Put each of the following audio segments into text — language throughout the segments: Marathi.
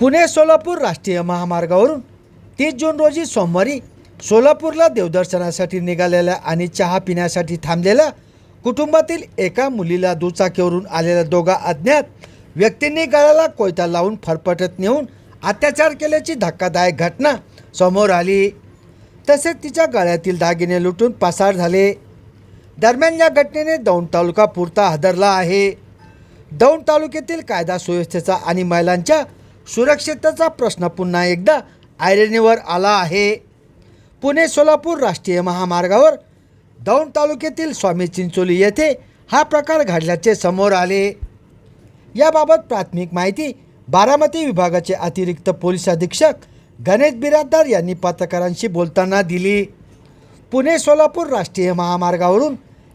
पुणे सोलापूर राष्ट्रीय महामार्गावरून तीस जून रोजी सोमवारी सोलापूरला देवदर्शनासाठी निघालेल्या आणि चहा पिण्यासाठी थांबलेल्या कुटुंबातील एका मुलीला दुचाकीवरून आलेल्या दोघा अज्ञात व्यक्तींनी गळाला कोयता लावून फरफटत नेऊन अत्याचार केल्याची धक्कादायक घटना समोर आली. तसेच तिच्या गळ्यातील दागिने लुटून पसार झाले. दरम्यान या घटनेने दौंड तालुका पुरता हादरला आहे. दौंड तालुक्यातील कायदा सुव्यवस्थेचा आणि महिलांच्या सुरक्षिततेचा प्रश्न पुन्हा एकदा ऐरणीवर आला आहे. पुणे सोलापूर राष्ट्रीय महामार्गावर दौंड तालुक्यातील स्वामी चिंचोली येथे हा प्रकार घडल्याचे समोर आले. याबाबत प्राथमिक माहिती बारामती विभागाचे अतिरिक्त पोलीस अधीक्षक गणेश बिराददार यांनी पत्रकारांशी बोलताना दिली. पुणे सोलापूर राष्ट्रीय महामार्गावरून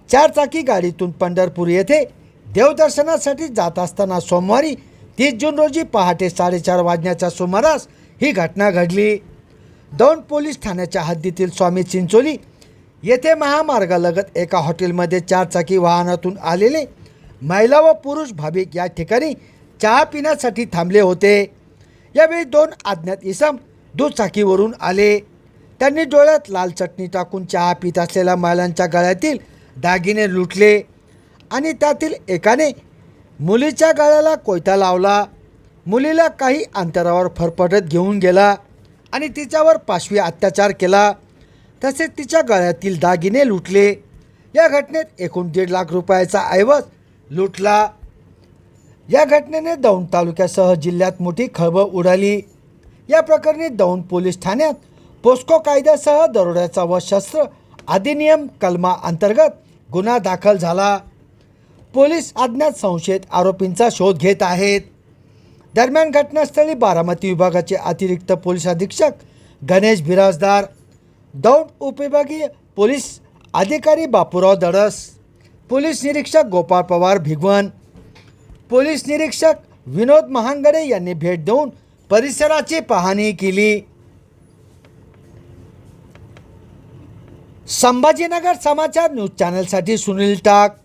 चारचाकी गाडीतून पंढरपूर येथे देवदर्शनासाठी जात असताना सोमवारी तीस जून रोजी पहाटे साडेचार वाजण्याच्या सुमारास ही घटना घडली. दौंड पोलीस ठाण्याच्या हद्दीतील स्वामी चिंचोली येथे महामार्गालगत एका हॉटेलमध्ये चारचाकी वाहनातून आलेले महिला व पुरुष भाविक या ठिकाणी चहा पिण्यासाठी थांबले होते. यावेळी दोन अज्ञात इसम दुचाकीवरून आले. त्यांनी डोळ्यात लाल चटणी टाकून चहा पित असलेल्या महिलांच्या गळ्यातील दागिने लुटले आणि त्यातील एकाने मुलीच्या गळ्याला कोयता लावला. मुलीला काही अंतरावर फरफटत घेऊन गेला आणि तिच्यावर पाशवी अत्याचार केला. तसेच तिच्या गळ्यातील दागिने लुटले. या घटनेत एकूण दीड लाख रुपयाचा ऐवज लुटला. या घटनेने दौंड तालुक्यासह जिल्ह्यात मोठी खळबळ उडाली. या प्रकरणी दौंड पोलीस ठाण्यात पोस्को कायद्यासह दरोड्याचा व शस्त्र अधिनियम कलमा अंतर्गत गुन्हा दाखल झाला. पोलीस अज्ञात संशयित आरोपींचा शोध घेत आहेत. दरम्यान घटनास्थळी बारामती विभागाचे अतिरिक्त पोलीस अधीक्षक गणेश बिराजदार दौंड उपविभागीय पोलीस अधिकारी बापूराव दडस पोलीस निरीक्षक गोपाळ पवार भिगवण पोलीस निरीक्षक विनोद महांगडे यांनी भेट देऊन परिसराची पाहणी केली. संभाजीनगर समाचार न्यूज चॅनलसाठी सुनील टाक.